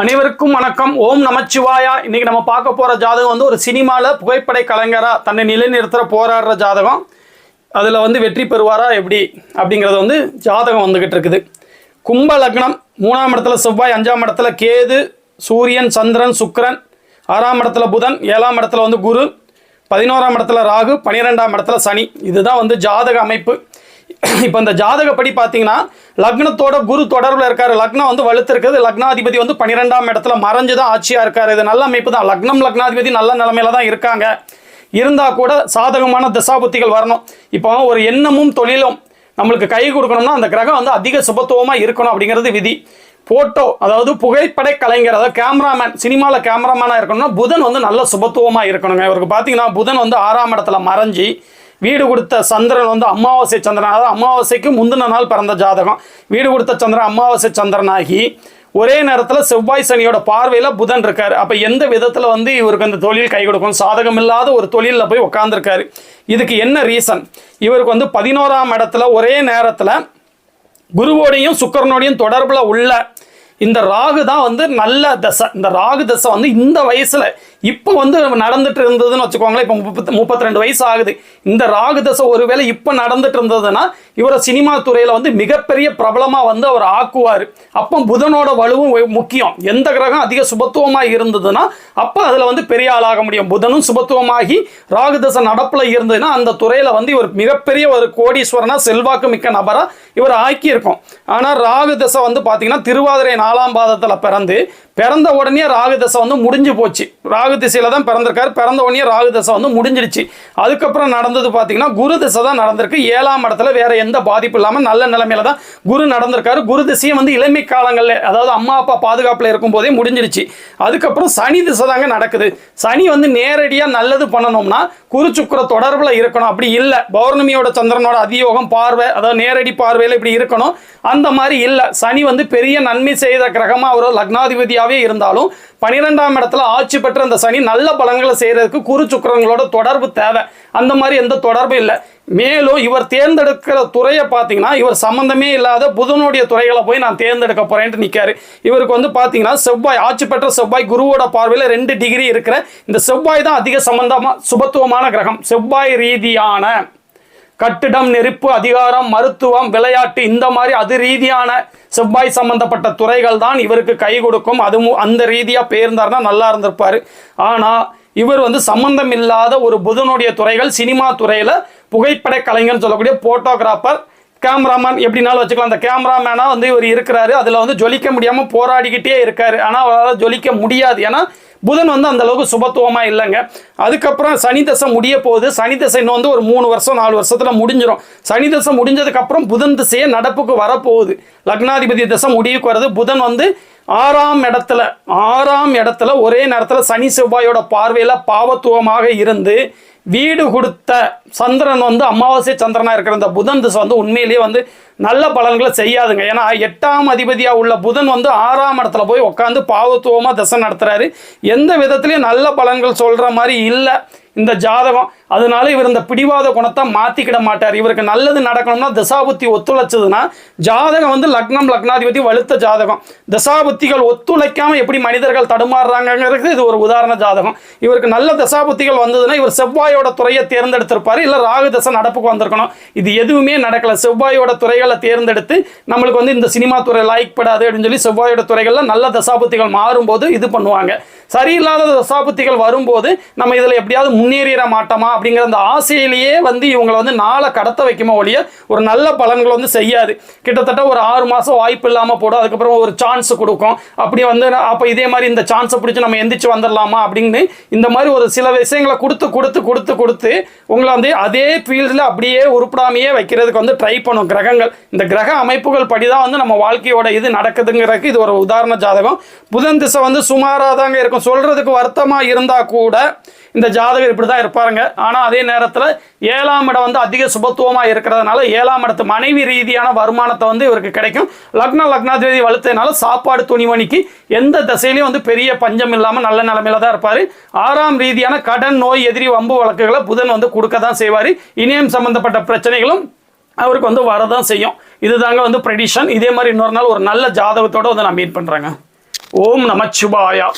அனைவருக்கும் வணக்கம். ஓம் நமச்சிவாயா. இன்னைக்கு நம்ம பார்க்க போற ஜாதகம் வந்து ஒரு சினிமாவில் புகைப்படை கலைஞரா தன்னை நிலைநிறுத்துற போராடுற ஜாதகம். அதில் வந்து வெற்றி பெறுவாரா எப்படி? அப்படிங்கிறது வந்து ஜாதகம் வந்துகிட்டு இருக்குது. கும்ப லக்னம் மூணாம் இடத்துல செவ்வாய் அஞ்சாம் இடத்துல கேது சூரியன் சந்திரன் சுக்கரன் ஆறாம் இடத்துல புதன் ஏழாம் இடத்துல வந்து குரு பதினோராம் இடத்துல ராகு பன்னிரெண்டாம் இடத்துல சனி. இதுதான் வந்து ஜாதக அமைப்பு. இப்போ இந்த ஜாதகப்படி பார்த்தீங்கன்னா லக்னத்தோட குரு தொடர்பில் இருக்காரு. லக்னம் வந்து வலுத்திருக்குது. லக்னாதிபதி வந்து பன்னிரெண்டாம் இடத்துல மறைஞ்சு தான் ஆட்சியாக இருக்காரு. இது நல்ல அமைப்பு தான் லக்னம் லக்னாதிபதி நல்ல நிலமையில தான் இருக்காங்க. இருந்தால் கூட சாதகமான தசாபுத்திகள் வரணும். இப்போ ஒரு எண்ணமும் தொழிலும் நம்மளுக்கு கை கொடுக்கணும்னா அந்த கிரகம் வந்து அதிக சுபத்துவமாக இருக்கணும் அப்படிங்கிறது விதி. போட்டோ அதாவது புகைப்படை கலைஞர் அதாவது கேமராமேன் சினிமாவில் கேமராமேனாக இருக்கணும்னா புதன் வந்து நல்ல சுபத்துவமாக இருக்கணுங்க. இவருக்கு பார்த்தீங்கன்னா புதன் வந்து ஆறாம் இடத்துல மறைஞ்சி வீடு கொடுத்த சந்திரன் வந்து அமாவாசை சந்திரன். அதாவது அமாவாசைக்கு முந்தின நாள் பிறந்த ஜாதகம். வீடு கொடுத்த சந்திரன் அமாவாசை சந்திரனாகி ஒரே நேரத்தில் செவ்வாய் சனியோட பார்வையில் புதன் இருக்கார். அப்போ எந்த விதத்தில் வந்து இவருக்கு அந்த தொழில் கை கொடுக்கும்? சாதகம் இல்லாத ஒரு தொழிலில் போய் உட்காந்துருக்காரு இதுக்கு என்ன ரீசன் இவருக்கு வந்து பதினோராம் இடத்துல ஒரே நேரத்தில் குருவோடையும் சுக்கரனோடையும் தொடர்பில் உள்ள இந்த ராகு தான் வந்து நல்ல தசை. இந்த ராகு தசை வந்து இந்த வயசில் இப்போ வந்து நடந்துட்டு இருந்ததுன்னு வச்சுக்கோங்களேன். இப்போ முப்பத்து முப்பத்தி ரெண்டு வயசு ஆகுது. இந்த ராகு தசை ஒருவேளை இப்போ நடந்துட்டு இருந்ததுன்னா இவரை சினிமா துறையில் வந்து மிகப்பெரிய பிரபலமாக வந்து அவர் ஆக்குவார். அப்போ புதனோட வலுவும் முக்கியம். எந்த கிரகம் அதிக சுபத்துவமாக இருந்ததுன்னா அப்போ அதில் வந்து பெரிய ஆளாக முடியும். புதனும் சுபத்துவமாகி ராகு தசை நடப்பில் இருந்ததுன்னா அந்த துறையில் வந்து இவர் மிகப்பெரிய ஒரு கோடீஸ்வரனாக செல்வாக்கு மிக்க நபராக இவர் ஆக்கியிருக்கோம். ஆனால் ராகு தசை வந்து பார்த்தீங்கன்னா திருவாதிரை நாலாம் பாதத்தில் பிறந்து பிறந்த உடனே ராகு தசை வந்து முடிஞ்சு போச்சு. ராகு திசையில தான் பிறந்திருக்காரு. பிறந்த உடனே ராகு தசை வந்து முடிஞ்சிடுச்சு. அதுக்கப்புறம் நடந்தது பார்த்தீங்கன்னா குரு திசை தான் நடந்திருக்கு. ஏழாம் இடத்துல வேற எந்த பாதிப்பு இல்லாமல் நல்ல நிலைமையில தான் குரு நடந்திருக்காரு. குரு திசையும் வந்து இளமை காலங்களில் அதாவது அம்மா அப்பா பாதுகாப்பில் இருக்கும் போதே முடிஞ்சிருச்சு அதுக்கப்புறம் சனி திசை தாங்க நடக்குது. சனி வந்து நேரடியாக நல்லது பண்ணணும்னா குரு சுக்கிர தொடர்பில் இருக்கணும். அப்படி இல்லை. பௌர்ணமியோட சந்திரனோட அதியோகம் பார்வை அதாவது நேரடி பார்வையில் இப்படி இருக்கணும். அந்த மாதிரி இல்லை. சனி வந்து பெரிய நன்மை செய்த கிரகமாக அவர் லக்னாதிபதியாகவே இருந்தாலும் பன்னிரெண்டாம் இடத்துல ஆட்சி பெற்ற அந்த சனி நல்ல பலன்களை செய்யறதுக்கு குரு சுக்கிரங்களோட தொடர்பு தேவை. அந்த மாதிரி எந்த தொடர்பும் இல்லை. மேலும் இவர் தேர்ந்தெடுக்கிற துறையை பார்த்தீங்கன்னா இவர் சம்பந்தமே இல்லாத புதனுடைய துறைகளை போய் நான் தேர்ந்தெடுக்க போறேன்ட்டு நிற்காரு இவருக்கு வந்து பார்த்தீங்கன்னா செவ்வாய் ஆட்சி பெற்ற செவ்வாய் குருவோட பார்வையில் ரெண்டு டிகிரி இருக்கிற இந்த செவ்வாய் தான் அதிக சம்பந்தமாக சுபத்துவமான கிரகம். செவ்வாய் ரீதியான கட்டிடம் நெருப்பு அதிகாரம் மருத்துவம் விளையாட்டு இந்த மாதிரி அது ரீதியான செவ்வாய் சம்பந்தப்பட்ட துறைகள் தான் இவருக்கு கை கொடுக்கும். அது அந்த ரீதியாக பேர்ந்தார்னா நல்லா இருந்திருப்பார். ஆனால் இவர் வந்து சம்பந்தம் இல்லாத ஒரு புதனுடைய துறைகள் சினிமா துறையில் புகைப்பட கலைஞர்னு சொல்லக்கூடிய போட்டோகிராஃபர் கேமராமேன் எப்படினாலும் வச்சுக்கலாம். அந்த கேமராமேனாக வந்து இவர் இருக்கிறாரு. அதில் வந்து ஜொலிக்க முடியாமல் போராடிக்கிட்டே இருக்கார். ஆனால் அவரால் ஜொலிக்க முடியாது. ஏன்னா புதன் வந்து அந்த அளவுக்கு சுபத்துவமா இல்லைங்க. அதுக்கப்புறம் சனி தசை முடிய போகுது. சனி தசை இன்னும் வந்து ஒரு மூணு வருஷம் நாலு வருஷத்துல முடிஞ்சிடும் சனி தசை முடிஞ்சதுக்கப்புறம் புதன் திசையே நடப்புக்கு வரப்போகுது. லக்னாதிபதி தசை முடிவுக்கு வருது புதன் வந்து ஆறாம் இடத்துல ஆறாம் இடத்துல ஒரே நேரத்தில் சனி செவ்வாயோட பார்வையில் பாவத்துவமாக இருந்து வீடு கொடுத்த சந்திரன் வந்து அமாவாசை சந்திரனாக இருக்கிற இந்த புதன் திசை வந்து உண்மையிலேயே வந்து நல்ல பலன்களை செய்யாதுங்க. ஏன்னா எட்டாம் அதிபதியாக உள்ள புதன் வந்து ஆறாம் இடத்துல போய் உட்காந்து பாவத்துவமாக திசை நடத்துகிறாரு எந்த விதத்துலையும் நல்ல பலன்கள் சொல்கிற மாதிரி இல்லை இந்த ஜாதகம். அதனால இவர் இந்த பிடிவாத குணத்தை மாற்றிக்கிட மாட்டார். இவருக்கு நல்லது நடக்கணும்னா தசாபுத்தி ஒத்துழைச்சதுன்னா ஜாதகம் வந்து லக்னம் லக்னாதிபதி வலுத்த ஜாதகம். தசாபுத்திகள் ஒத்துழைக்காமல் எப்படி மனிதர்கள் தடுமாறுறாங்கிறது இது ஒரு உதாரண ஜாதகம். இவருக்கு நல்ல தசாபுத்திகள் வந்ததுன்னா இவர் செவ்வாய் செவ்வாயோட துறையை தேர்ந்தெடுத்திருப்பாரு இல்ல ராகு தசை நடப்புக்கு வந்திருக்கணும். இது எதுவுமே நடக்கல. செவ்வாயோட துறைகளை தேர்ந்தெடுத்து நம்மளுக்கு வந்து இந்த சினிமா துறை லாய்க் படாது அப்படின்னு சொல்லி செவ்வாயோட துறைகளில் நல்ல தசாபுத்திகள் மாறும்போது இது பண்ணுவாங்க. சரியில்லாத தசாபுத்திகள் வரும்போது நம்ம இதில் எப்படியாவது முன்னேறிட மாட்டோமா அப்படிங்கிற அந்த ஆசையிலேயே வந்து இவங்களை வந்து நாளை கடத்த வைக்குமோ ஒழிய ஒரு நல்ல பலன்கள் வந்து செய்யாது. கிட்டத்தட்ட ஒரு ஆறு மாதம் வாய்ப்பு இல்லாமல் போடும். அதுக்கப்புறம் ஒரு சான்ஸ் கொடுக்கும். அப்படி வந்து அப்போ இதே மாதிரி இந்த சான்ஸை பிடிச்சி நம்ம எந்திரிச்சு வந்துடலாமா அப்படின்னு இந்த மாதிரி ஒரு சில விஷயங்களை கொடுத்து கொடுத்து கொடுத்து கொடுத்து உங்களை வந்து அதே ஃபீல்டில் அப்படியே உருப்படாமையே வைக்கிறதுக்கு வந்து ட்ரை பண்ணும் கிரகங்கள். இந்த கிரக அமைப்புகள் படி தான் வந்து நம்ம வாழ்க்கையோட இது நடக்குதுங்கிறதுக்கு இது ஒரு உதாரண ஜாதகம். புதன் திசை வந்து சுமாராக தாங்க இருக்கும். சொல்கிறதுக்கு வருத்தமாக இருந்தால் கூட இந்த ஜாதகர் இப்படி தான் இருப்பாருங்க. ஆனால் அதே நேரத்தில் ஏழாம் இடம் வந்து அதிக சுபத்துவமாக இருக்கிறதுனால ஏழாம் இடத்து மனைவி ரீதியான வருமானத்தை வந்து இவருக்கு கிடைக்கும். லக்ன லக்னாதிபதி வலுத்ததுனால சாப்பாடு துணிமணிக்கு எந்த திசையிலையும் வந்து பெரிய பஞ்சம் இல்லாமல் நல்ல நிலைமையில தான் இருப்பார். ஆறாம் ரீதியான கடன் நோய் எதிரி வம்பு வழக்குகளை புதன் வந்து கொடுக்க தான் செய்வார். இணையம் சம்பந்தப்பட்ட பிரச்சனைகளும் அவருக்கு வந்து வரதான் செய்யும். இதுதாங்க வந்து ப்ரெடிஷன் இதே மாதிரி இன்னொரு நாள் ஒரு நல்ல ஜாதகத்தோட வந்து நான் மீட் பண்ணுறேங்க ஓம் நமச்சிவாயா.